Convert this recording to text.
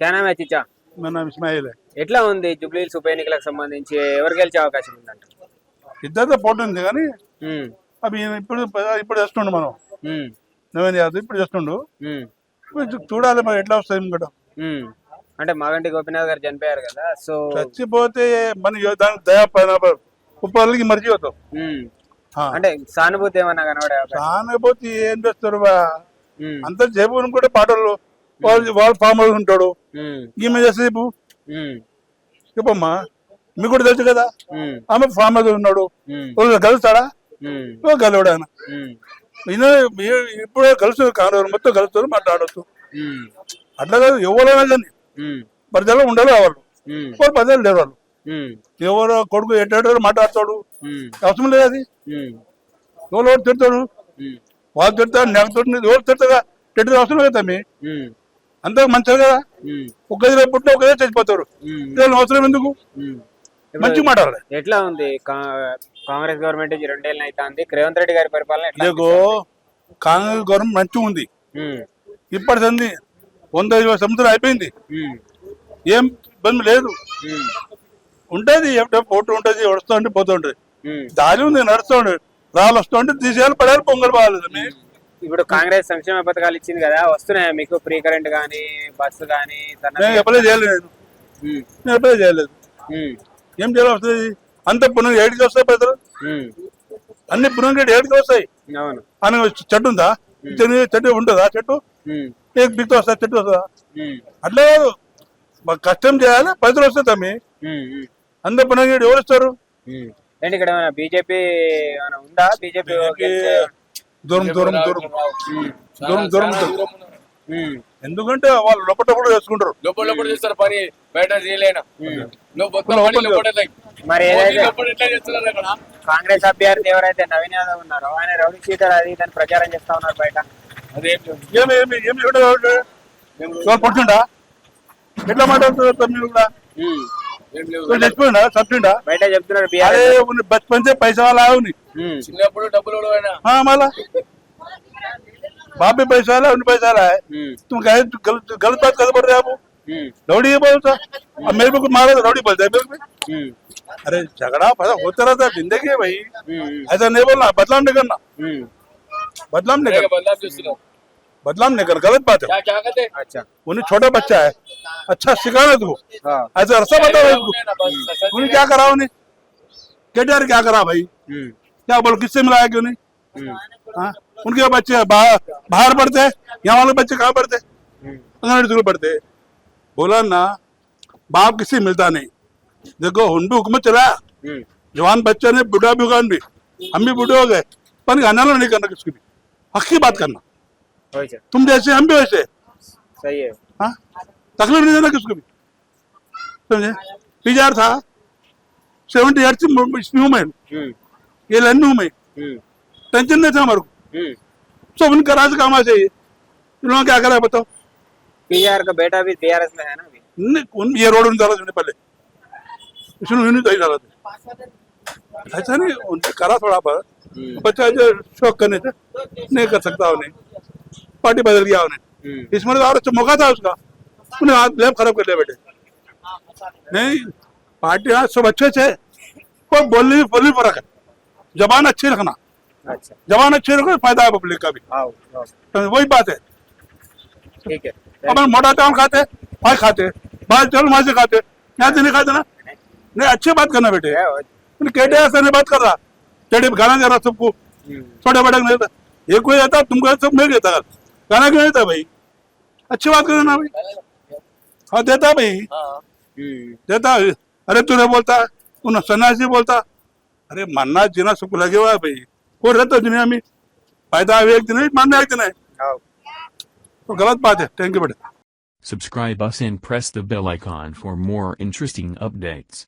क्या नाम है చిచ్చా मेरा नाम इस्माइल है ఎట్లా ఉంది జూబ్లీహిల్స్ ఉప ఎన్నికలకు సంబంధించి ఎవరు గెలిచే అవకాశం ఉందంట ఇద్దరితో పోటీ ఉంది కానీ ఉమ్, అవి ఈయన ఇప్పుడు ఇప్పుడు చేస్తుండు మనం ఉమ్, నవీన్ యాదవ్ ఇప్పుడు చేస్తుండు ఉమ్, ఇప్పుడు చూడాలి మరి ఎట్లా వస్తాయి ఇంకట ఉమ్. అంటే మాగంటి గోపీనాథ్ గారు చనిపోయారు కదా సో చచ్చిపోతే మన యో- దానికి దయా పైన ఉప్పలకి మర్చి అవుతాం ఉమ్, అంటే సానుభూతి ఏమన్నా కనబడే అవకాశం కాకపోతే ఏం చేస్తారు బా ఉమ్, అంత సేపు కూడా పాటలు వాళ్ళు వాళ్ళు ఫామ్ హౌస్ ఉంటాడు. ఈమె చేసేపు ఉమ్, చెప్పమ్మా మీకు కూడా తెలుసు కదా? ఆమె ఫామ్ హౌస్ ఉన్నాడు. కలుస్తాడా? గెలవడు ఆయన ఇప్పుడే కలుస్తారు కాంగ్రెస్ మొత్తం కలుస్తారు మాట్లాడచ్చు ఉమ్, అట్లా కాదు ఎవరైనా కానీ. ఉమ్, ప్రజలు ఉండాలి వాళ్ళు. వాళ్ళు ప్రజలు లేరు వాళ్ళు. ఎవరో కొడుకు ఎట్టాడో మాట్లాడతాడు. అవసరం లేదు అది. ఎవరు ఎవరు తిడతాడు వాళ్ళు తిడతాడు నాకు తిడుతుంది ఎవరు తిడతాగా తిట్టడం అవసరం లేదు తమ్మి. అంత మంచిది కదా. ఒక గదిలో పుట్టిన ఒక గదిలో చచ్చిపోతారు. వీళ్ళని అవసరం ఎందుకు. మంచి మాట్లాడాలి. ఎట్లా ఉంది? కాంగ్రెస్ గవర్నమెంట్ రెండేళ్ళు అయితే ఉంది. రేవంత్ రెడ్డి గారి పరిపాలన కాంగ్రెస్ గవర్నమెంట్ మంచిగా ఉంది. ఇప్పటి సంది వంద ఇరవై సంవత్సరాలు అయిపోయింది. ఏం ఇబ్బంది లేదు. ఉంటుంది ఎప్పుడో పోటీ ఉంటుంది వస్తూ ఉంటే పోతూ ఉంటుంది. దారి ఉంది నడుస్తూ రాళ్ళు వస్తూ ఉంటే తీసేయాలి పడేయాలి పొంగల్ పోవాలి ఇప్పుడు కాంగ్రెస్ సంక్షేమ పథకాలు ఇచ్చింది కదా వస్తున్నాయా మీకు? ఫ్రీ కరెంట్ కానీ బస్సు కానీ నేను ఎప్పుడే చేయలేదు నేను. ఎప్పుడే చేయలేదు. ఏం చేయాలి వస్తుంది అంత పునః ఏడికి వస్తాయి పెద్దలు అన్ని పునః ఏడికి వస్తాయి? అని చెట్టు ఉందా? చెట్టు- ఉంటుందా చెట్టు? బిక్తో వస్తా చెట్టు వస్తుందా? అట్లా కాదు. కష్టం చేయాలి పైసలు వస్తాయి తమ్మి. ఉమ్, ఉమ్, అందరు పునః ఎవరు ఇస్తారు. ఏంటి ఇక్కడ ఏమైనా బీజేపీ ఏమైనా ఉందా? బీజేపీ దూరం దూరం దూరం. దూరం దూరం. ఎందుకంటే వాళ్ళు లోపల కూడా చేసుకుంటారు. లోపల చేస్తారు పని బయట మరి కాంగ్రెస్ అభ్యర్థి ఎవరైతే నవీన్ యాదవ్ ఉన్నారో ఆయన రౌడీ సీటర్ అది దాన్ని ప్రచారం చేస్తా ఉన్నారు బయట. చెప్తున్నారు బస్ పంచే పైసా లావుని से पैसा वाला है उन्हें చిన్నప్పుడు డబ్బులు కూడా పోయినా हाँ माला बाप भी पैसा वाला है उन्हें पैसा वाला है तुम कहे गलत गलत बात कर पड़ रहे हो आप रौड़ी ये बोलता अब मेरे को कोई मारा तो रौड़ी बोलता है मेरे को अरे झगड़ा फसा होता रहता है जिंदगी है भाई ऐसा नहीं बोलना बदलाव नहीं करना बदलाव नहीं करना బదలాం చేస్తున్నావు बदलाव नहीं करना गलत बात है क्या क्या कहते అచ్చా उन्हें छोटा बच्चा है अच्छा सिखाना तुमको हाँ। ऐसा रास्ता बताओ उसको उन्हें क्या करा उन्हें केटीआर क्या करा भाई क्या बोलो किससे मिलाया क्यों नहीं? हाँ? उनके बच्चे बाहर बाहर पढ़ते हैं? यहाँ वाले बच्चे कहाँ पढ़ते अंगनवाड़ी स्कूल पढ़ते बोला ना बाप किसी मिलता नहीं। देखो हम भी हुकूमत चला। जवान बच्चे ने बुढ़ा भी हुआ भी। हम भी बूढ़े हो गए। पर अनाला नहीं करना किसकी भी। हक की बात करना। तुम जैसे हम भी वैसे। सही है। हाँ? तकलीफ़ नहीं देना किसको भी। समझे? पीजार था। सेवेंटी ईयर इसमें हूँ मैं ये लाइन में। हूँ मैं हम्म, टेंशन नहीं था हमारे को। हम्म। सब उनका राज काम चाहिए इन्होंने क्या करा है बताओ। पीआर का बेटा भी बीआरएस में है ना अभी? नहीं, उन ये रोड उन्होंने डाला था पहले। इसने उन्हें नहीं डाला था। ऐसा नहीं उनसे करा थोड़ा पर बच्चा जो शौक करने से। नहीं कर सकता उन्हें। पार्टी बदल गया उन्हें। हम्म, इसमें तो और अच्छा मौका था उसका। उन्हें हाथ लैब खराब कर लिया बेटे। नहीं। पार्टी आज सब अच्छे से कोई बोलने बोलने फ़र्क है जबान अच्छी रखना। अच्छा। जबान अच्छी रखो फ़ायदा है पब्लिक का भी। आओ आओ, तो वही बात है। ठीक है। अपन मोटा चावल खाते भाई खाते बाल चावल वहाँ से खाते यहाँ से नहीं खाते ना? नहीं अच्छी बात करना बेटे। हो- केटे ऐसा नहीं बात कर रहा। केटे गाना दे रहा सबको। हम्म, छोटे बड़े नहीं ये कोई देता तुमको सब नहीं देता। गाना क्यों देता भाई? अच्छी बात करना ना भाई? हाँ देता भाई। हम्म, देता। अरे तूने बोलता तू सन्यासी बोलता। अरे मानना जीना सबको लगे हुआ है भाई वो रहता दुनिया में फ़ायदा है एक दिन है मानना एक दिन है तो गलत बात है थैंक यू बेटा Subscribe us and press the bell icon for more interesting updates.